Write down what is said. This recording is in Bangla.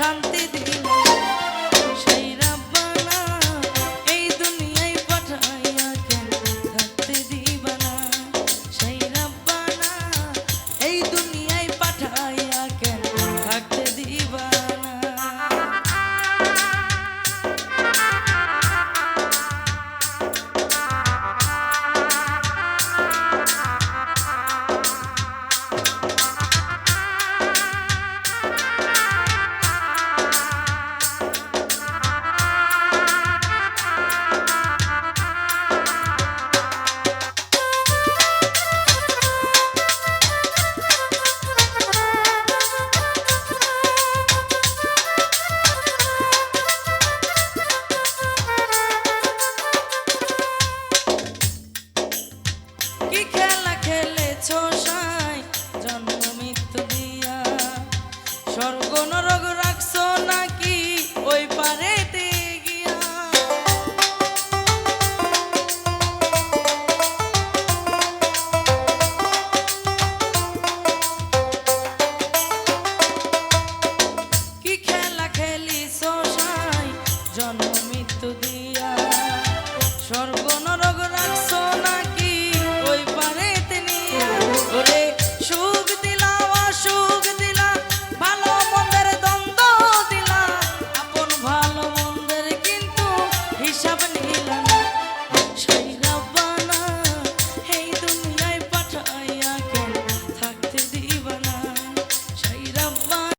শান্তি কি খেলা স্বর্গ নরক